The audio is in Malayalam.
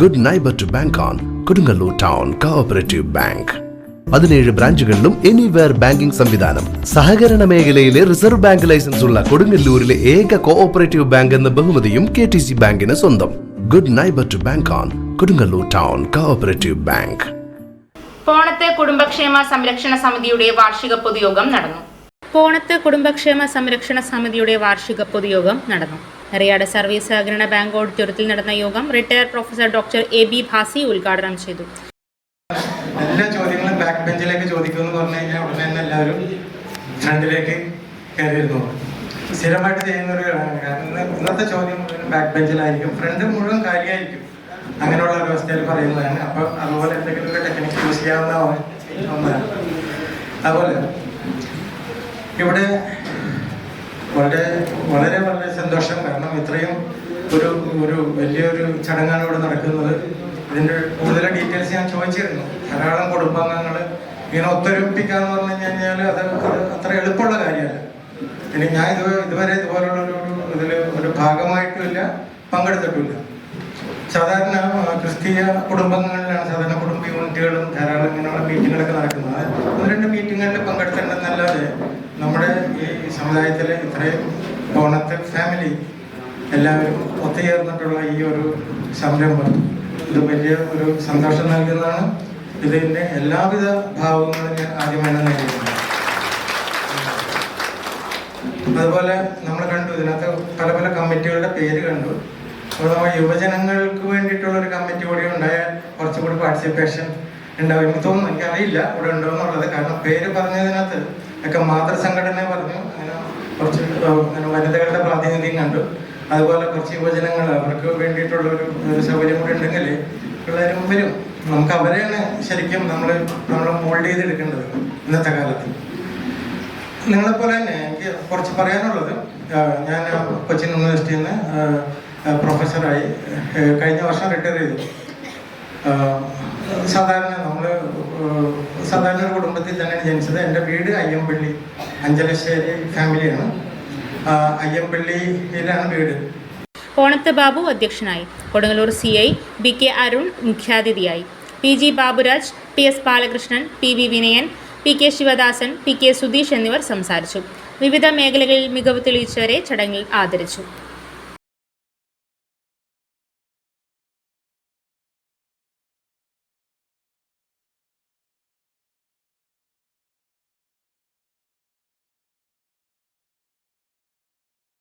Good neighbour to bank on Kodungallur town co-operative bank പതിനേഴ് ബ്രാഞ്ചുകളിലും എനിവെയർ ബാങ്കിംഗ് സംവിധാനം. സഹകരണ മേഖലയിലെ റിസർവ് ബാങ്ക് ലൈസൻസ് ഉള്ള കൊടുങ്ങല്ലൂരിലെ ഏക കോഓപ്പറേറ്റീവ് ബാങ്ക് എന്ന ബഹുമതിയും കെ ടി സി ബാങ്കിന് സ്വന്തം. Good neighbour to bank on Kodungallur town co-operative bank പോണത്തെ കുടുംബക്ഷേമ സംരക്ഷണ സമിതിയുടെ വാർഷിക പൊതുയോഗം നടന്നു. പോണത്ത് കുടുംബക്ഷേമ സംരക്ഷണ സമിതിയുടെ വാർഷിക പൊതുയോഗം നടന്നു. എറിയാട് സർവീസ് സഹകരണ ബാങ്ക് ഓഡിറ്റോറിയത്തിൽ നടന്ന യോഗം retired professor doctor A B Bhasi ഉദ്ഘാടനം ചെയ്തു. എല്ലാ ചോദ്യങ്ങളും ബാക്ക് ബെഞ്ചിലേക്ക് ചോദിക്കുമെന്ന് പറഞ്ഞു കഴിഞ്ഞാൽ ഉടനെ തന്നെ എല്ലാവരും ഫ്രണ്ടിലേക്ക് കയറിയിരുന്നു. സ്ഥിരമായിട്ട് ചെയ്യുന്ന ഒരു കാരണം ഇന്ന് ഇന്നത്തെ ചോദ്യം ബാക്ക് ബെഞ്ചിലായിരിക്കും ഫ്രണ്ട് മുഴുവൻ കാര്യമായിരിക്കും അങ്ങനെയുള്ള ഒരു അവസ്ഥയിൽ പറയുന്നതാണ്. അപ്പം അതുപോലെ എന്തെങ്കിലും ഒരു ടെക്നിക്ക് യൂസ് ചെയ്യാവുന്ന അതുപോലെ ഇവിടെ വളരെ വളരെ വളരെ സന്തോഷം. കാരണം ഇത്രയും ഒരു ഒരു വലിയൊരു ചടങ്ങാണ് ഇവിടെ നടക്കുന്നത്. ഇതിന്റെ കൂടുതൽ ഡീറ്റെയിൽസ് ഞാൻ ചോദിച്ചിരുന്നു. ധാരാളം കുടുംബാംഗങ്ങൾ ഇങ്ങനെ ഒത്തൊരുമിപ്പിക്കാന്ന് പറഞ്ഞു കഴിഞ്ഞാൽ അത് അത് അത്ര എളുപ്പമുള്ള കാര്യമല്ല. ഇനി ഞാൻ ഇത് ഇതുവരെ ഇതുപോലുള്ള ഒരു ഇതിൽ ഒരു ഭാഗമായിട്ടുമില്ല പങ്കെടുത്തിട്ടുമില്ല സാധാരണ ക്രിസ്തീയ കുടുംബങ്ങളിലാണ് സാധാരണ കുടുംബ യൂണിറ്റുകളും ധാരാളം ഇങ്ങനെയുള്ള മീറ്റിങ്ങുകളൊക്കെ നടക്കുന്നത്. ഒന്ന് രണ്ട് മീറ്റിങ്ങുകളിൽ പങ്കെടുത്തിട്ടുണ്ടെന്നല്ലാതെ നമ്മുടെ ഈ സമുദായത്തിലെ ഇത്രയും ഓണത്തെ ഫാമിലി എല്ലാവരും ഒത്തുചേർന്നിട്ടുള്ള ഈ ഒരു സംരംഭം ഇത് വലിയ ഒരു സന്തോഷം നൽകുന്നതാണ്. ഇതിന്റെ എല്ലാവിധ ഭാവങ്ങളും ഞാൻ ആദ്യമായി നേരിടുന്നു അതുപോലെ നമ്മൾ കണ്ടു ഇതിനകത്ത് പല പല കമ്മിറ്റികളുടെ പേര് കണ്ടു. അപ്പോൾ യുവജനങ്ങൾക്ക് വേണ്ടിയിട്ടുള്ള ഒരു കമ്മിറ്റി കൂടി ഉണ്ടായാൽ കുറച്ചുകൂടി പാർട്ടിസിപ്പേഷൻ ഉണ്ടാവും. എനിക്ക് തോന്നുന്നു എനിക്കറിയില്ല ഇവിടെ ഉണ്ടോ എന്നുള്ളത്. കാരണം പേര് പറഞ്ഞതിനകത്ത് ഒക്കെ മാതൃസംഘടന പറഞ്ഞു. അങ്ങനെ കുറച്ച് അങ്ങനെ വനിതകളുടെ പ്രാതിനിധ്യം കണ്ടു. അതുപോലെ കുറച്ച് യുവജനങ്ങൾ അവർക്ക് വേണ്ടിയിട്ടുള്ള ഒരു സൗകര്യം കൂടി ഉണ്ടെങ്കിൽ പിള്ളേരും വരും. നമുക്ക് അവരെയാണ് ശരിക്കും നമ്മൾ നമ്മൾ മോൾഡ് ചെയ്തെടുക്കേണ്ടത് ഇന്നത്തെ കാലത്ത്. നിങ്ങളെപ്പോലെ തന്നെ എനിക്ക് കുറച്ച് പറയാനുള്ളത്. ഞാൻ കൊച്ചിൻ യൂണിവേഴ്സിറ്റിയിൽ നിന്ന് പ്രൊഫസറായി കഴിഞ്ഞ വർഷം റിട്ടയർ ചെയ്തു. സാധാരണ നമ്മൾ സാധാരണ ഒരു കുടുംബത്തിൽ തന്നെയാണ് ജനിച്ചത് എന്റെ വീട് അയ്യമ്പള്ളി അഞ്ചലശ്ശേരി ഫാമിലിയാണ്. അയ്യമ്പള്ളിയിലാണ് വീട്. ഓണത്ത് ബാബു അധ്യക്ഷനായി. Kodungallur C I B K Arun മുഖ്യാതിഥിയായി. P G Baburaj P S Balakrishnan P V Vinayan P K Sivadasan P K Sudheesh എന്നിവർ സംസാരിച്ചു. വിവിധ മേഖലകളിൽ മികവ് തെളിയിച്ചവരെ ചടങ്ങിൽ ആദരിച്ചു.